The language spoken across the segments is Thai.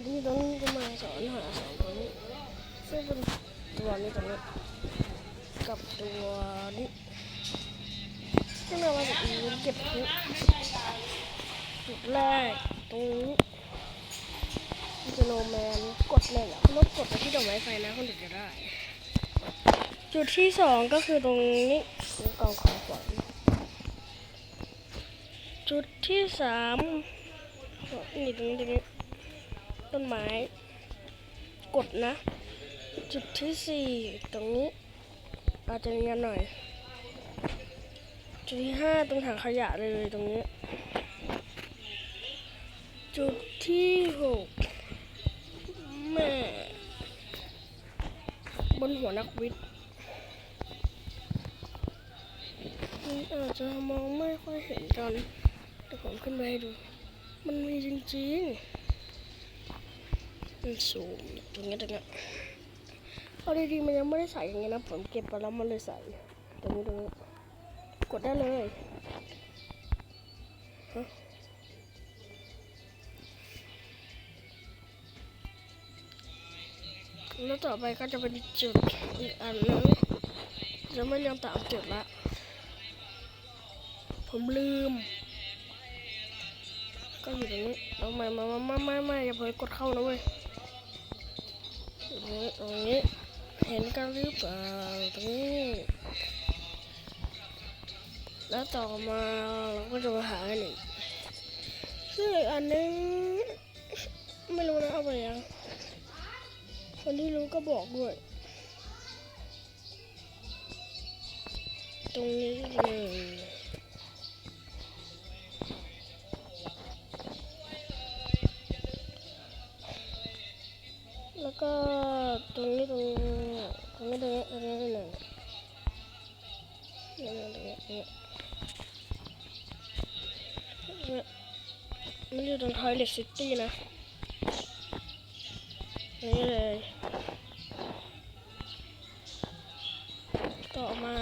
วันนี้ต้องจะมาสอนหาสองตัวนี้ซึ่งเป็นตัวนี้ตัวนี้กับตัวนี้ซึ่งเรามาจากอีเวนต์เก็บทุกจุดแรกตรงนี้สโนแมนกดเลยเหรอลบกดไปที่ดอกไม้ไฟนะคนถึงจะได้ จุดที่สองก็คือตรงนี้ตรงกองของขวัญจุดที่สามนี่ตรงนี้ตรงนี้ ต้นไม้ กดนะ จุดที่สี่ตรงนี้ อาจจะเนียนหน่อย จุดที่ห้าตรงถังขยะเลยตรงนี้ จุดที่หกแม่บนหัวนักวิทย์อาจจะมองไม่ค่อยเห็นกันแต่ผมขึ้นไปดู มันมีจริงๆ มันสูงตรงนี้ตรงนี้เอาดีๆมันยังไม่ได้ใส่อย่างเงี้ยนะผมเก็บไปแล้วมันเลยใส่ตรงนี้ตรงนี้กดได้เลยฮะแล้วต่อไปก็จะเป็นจุดอีกอันนึงจะไม่ยังตามจุดละ ผมลืม ก็อยู่ตรงนี้เอาไม่ม่ไม่ไม่ไม่อย่าเผลอกดเข้านะเว้ย นี้ตรงนี้ เห็นกันหรือเปล่าตรงนี้ แล้วต่อมาเราก็จะมาหากันอีกซึ่งอีกอันนึง ไม่รู้นะเอาไปยังคนที่รู้ก็บอกด้วย ตรงนี้หนึ่งแล้วก็ ตรงนี้ตรงนี้ตรงนี้ตรงนี้ตรงนี้นะตรงนี้ตรงนี้มันอยู่ตรงทอยเลทซิตี้นะนี้เลยต่อมา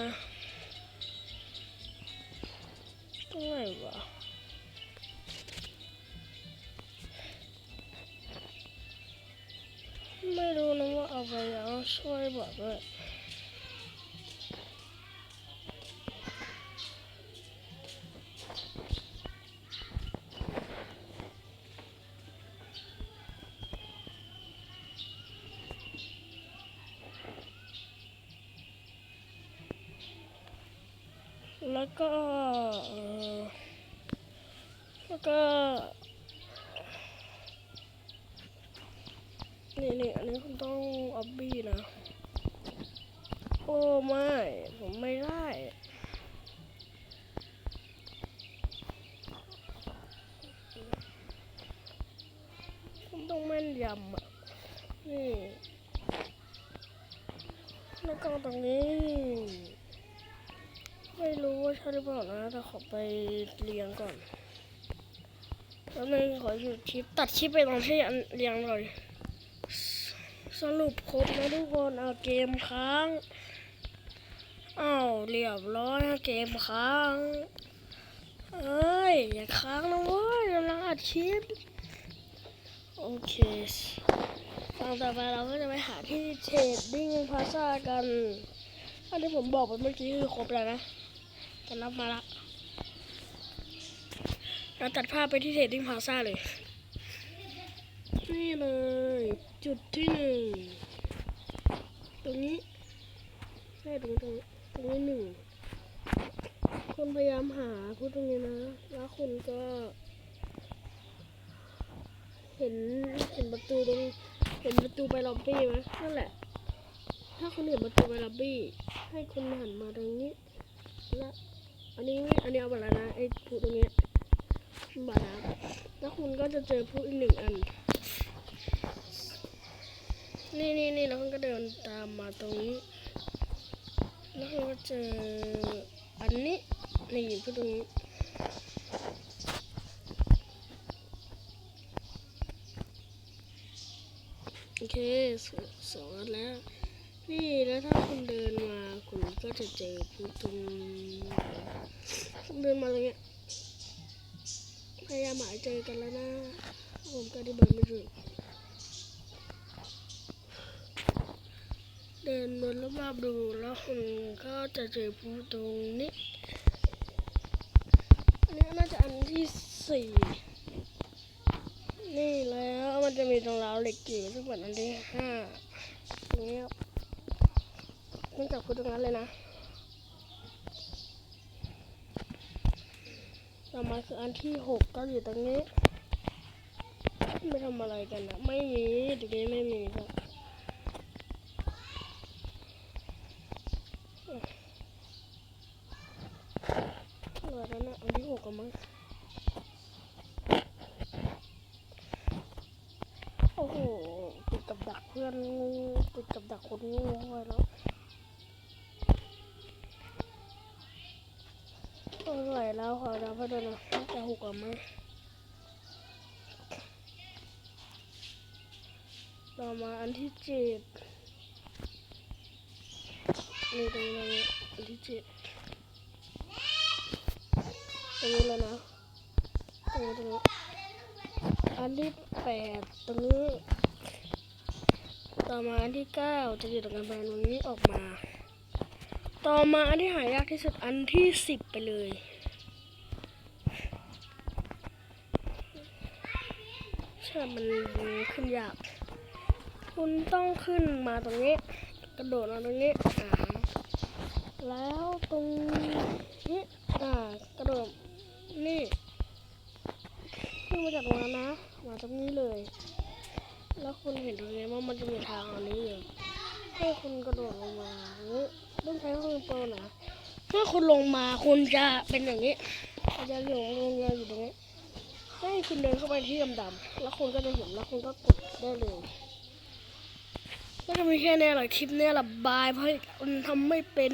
ตรงไหนวะ นะว่าเอาไปแล้วช่วยบอกด้วยแล้วก็เอ่อแล้วก็ นี่นี่อันนี้คุณต้องออบบี้นะ โอ้ไม่ ผมไม่ได้ผมต้องแม่นยำอะ นี่แล้วก็ตรงนี้ ไม่รู้ว่าใช่หรือเปล่านะ แต่ขอไปเรียงก่อนแล้วนึงขอหยุดคลิปตัดคลิปไปตอนที่เรียงหน่อย สรุปครบนะทุกคนเอาเกมค้างอ้าวเรียบร้อยเกมค้างเอ้ยอย่าค้างนะเว้ยกำลังอัดคลิปโอเคฟังต่อไปเราก็จะไปหาที่เทรดดิ้งพาซ่ากันอันที่ผมบอกไปเมื่อกี้คือครบแล้วนะแต่รับมาละเราตัดภาพไปที่เทรดดิ้งพาซ่าเลย นี่เลย จุดที่หนึ่งตรงนี้ใช่ตรงตรงตรงนี้หนึ่งคนพยายามหาพูดตรงนี้นะ แล้วคุณก็ เห็นเห็นประตูตรงเห็นประตูไปล็อบบี้ไหมนั่นแหละ ถ้าคุณเห็นประตูไปล็อบบี้ ให้คุณหันมาตรงนี้และอันนี้อันนี้เอาไปแล้วนะไอ้ผู้ตรงนี้ยบานะแล้วคุณก็จะเจอผู้อีกหนึ่งอัน นี่นี่นี่แล้วคุณก็เดินตามมาตรงนี้ แล้วก็เจออันนี้นี่ผู้ตรงนี้โอเคสสองอันแล้ว นี่แล้วถ้าคุณเดินมาคุณก็จะเจอผู้ตรงคุณเดินมาตรงเนี้ยพยายามหาเจอกันแล้วนะ ผมก็อธิบายไม่ถู กำนวณรอบๆดูแล้วคุณก็จะเจอภูตรงนี้อันนี้น่าจะอันที่สี่นี่แล้วมันจะมีตรงราวเหล็กอยู่ซึ่งเป็นอันที่ห้าตรงนี้ครับเนื่องจากพูดตรงนั้นเลยนะต่อมาคืออันที่หกก็อยู่ตรงนี้ไม่ทำอะไรกันนะไม่มีตรงนี้ไม่มีครับเหลือแล้วนะอันที่ห กกันมั้งโอ้โหติดกับดักเพื่อนงูติดกับดักคนงูไว้แล้วโอ้ยไหวแล้วขอดาวเพื่อนด้วยนะน่าจะหกอะมั้งต่อมาอันที่เจ็ดนี่ตรงนี้อันที่เจ็ด รงนี้เลยนะตรงนี้ตรงนี้อันที่แปดตรงนี้ ต่อมาอันที่เก้าจะอยู่ตรงกำแพงตรงนี้ออกมา ต่อมาอันที่หายากที่สุดอันที่สิบไปเลยใช่มันขึ้นยาก คุณต้องขึ้นมาตรงนี้ กระโดดมาตรงนี้อ่าแล้วตรงนี้อ่า นี่ขึ้นมาจากตรงนั้นนะมาตรงนี้เลย แล้วคุณเห็นตรงนี้ว่ามันจะมีทางอันนี้อยู่ให้คุณกระโดดลงมาต้องใช้ความโปรนะเมื่อคุณลงมาคุณจะเป็นอย่างนี้จะหลืองลงยาวอยู่ตรงนี้ให้คุณเดินเข้าไปที่ดำๆแล้วคุณก็จะเห็นแล้วคุณก็กดได้เลยก็จะมีแค่เนี้แหละคลิปเนี้ยแหละบายเพราะคุณทำไม่เป็น